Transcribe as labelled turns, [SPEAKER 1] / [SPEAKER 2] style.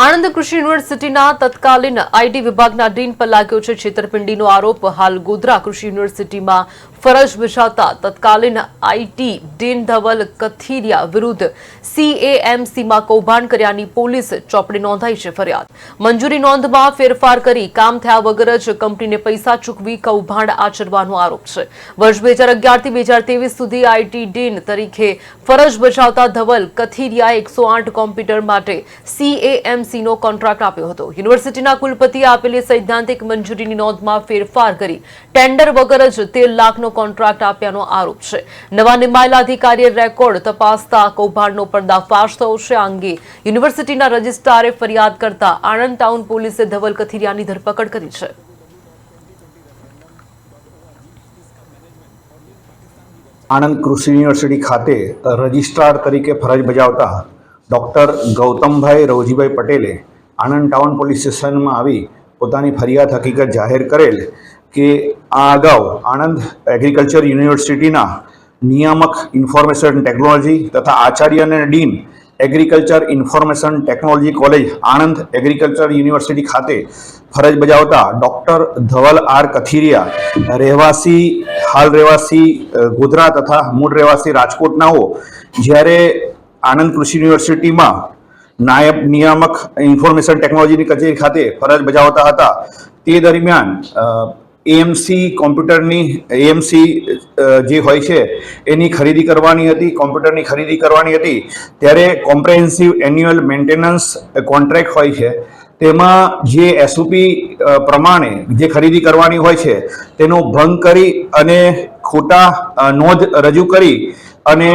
[SPEAKER 1] આણંદ કૃષિ યુનિવર્સિટીના તત્કાલીન આઈટી વિભાગના ડીન પર લાગ્યો છે છેતરપિંડીનો આરોપ. હાલ ગોધરા કૃષિ યુનિવર્સિટીમાં ફરજ બજાવતા તત્કાલીન આઈટી ડીન ધવલ કથિરિયા વિરુદ્ધ સીએએમસીમાં કૌભાંડ કર્યાની પોલીસ ચોપડે નોંધાઈ છે ફરિયાદ. મંજૂરી નોંધમાં ફેરફાર કરી કામ થયા વગર જ કંપનીને પૈસા ચૂકવી કૌભાંડ આચરવાનો આરોપ છે. વર્ષ બે હજાર અગિયારથી બે હજાર ત્રેવીસ સુધી આઈટી ડીન તરીકે ફરજ બજાવતા ધવલ કથિરિયા એકસો આઠ કોમ્પ્યુટર માટે સીએએમસીનો કોન્ટ્રાક્ટ આપ્યો હતો. યુનિવર્સિટીના કુલપતિએ આપેલી સૈદ્ધાંતિક મંજૂરીની નોંધમાં ફેરફાર કરી ટેન્ડર વગર જ તેર લાખનો કોન્ટ્રાક્ટ આપ્યાનો આરોપ છે. નવા નિમાયેલા અધિકારીએ રેકોર્ડ તપાસતા કૌભાંડનો પર્દાફાશ થયો છે. આ અંગે યુનિવર્સિટીના રજિસ્ટ્રારે ફરિયાદ કરતા આણંદ ટાઉન પોલીસે ધવલ કથિરિયાની ધરપકડ કરી છે.
[SPEAKER 2] આણંદ કૃષિ યુનિવર્સિટી ખાતે રજિસ્ટ્રાર તરીકે ફરજ બજાવતા ડૉક્ટર ગૌતમભાઈ રવજીભાઈ પટેલે આણંદ ટાઉન પોલીસ સ્ટેશનમાં આવી પોતાની ફરિયાદ હકીકત જાહેર કરેલ કે આ અગાઉ આણંદ એગ્રીકલ્ચર યુનિવર્સિટીના નિયામક ઇન્ફોર્મેશન ટેકનોલોજી તથા આચાર્ય અને dean agriculture information technology college Anand agriculture university ખાતે ફરજ બજાવતા ડૉક્ટર ધવલ આર કથિરિયા, રહેવાસી, હાલ રહેવાસી ગોધરા તથા મૂળ રહેવાસી રાજકોટનાઓ જ્યારે આણંદ કૃષિ યુનિવર્સિટીમાં નાયબ નિયામક ઇન્ફોર્મેશન ટેકનોલોજીની કચેરી ખાતે ફરજ બજાવતા હતા. તે દરમિયાન એએમસી કોમ્પ્યુટરની એએમસી જે હોય છે, એની ખરીદી કરવાની હતી, કોમ્પ્યુટરની ખરીદી કરવાની હતી. ત્યારે કોમ્પ્રેહેન્સિવ એન્યુઅલ મેન્ટેનન્સ કોન્ટ્રાક્ટ હોય છે, તેમાં જે એસઓપી પ્રમાણે જે ખરીદી કરવાની હોય છે, તેનો ભંગ કરી અને ખોટા નોંધ રજૂ કરી અને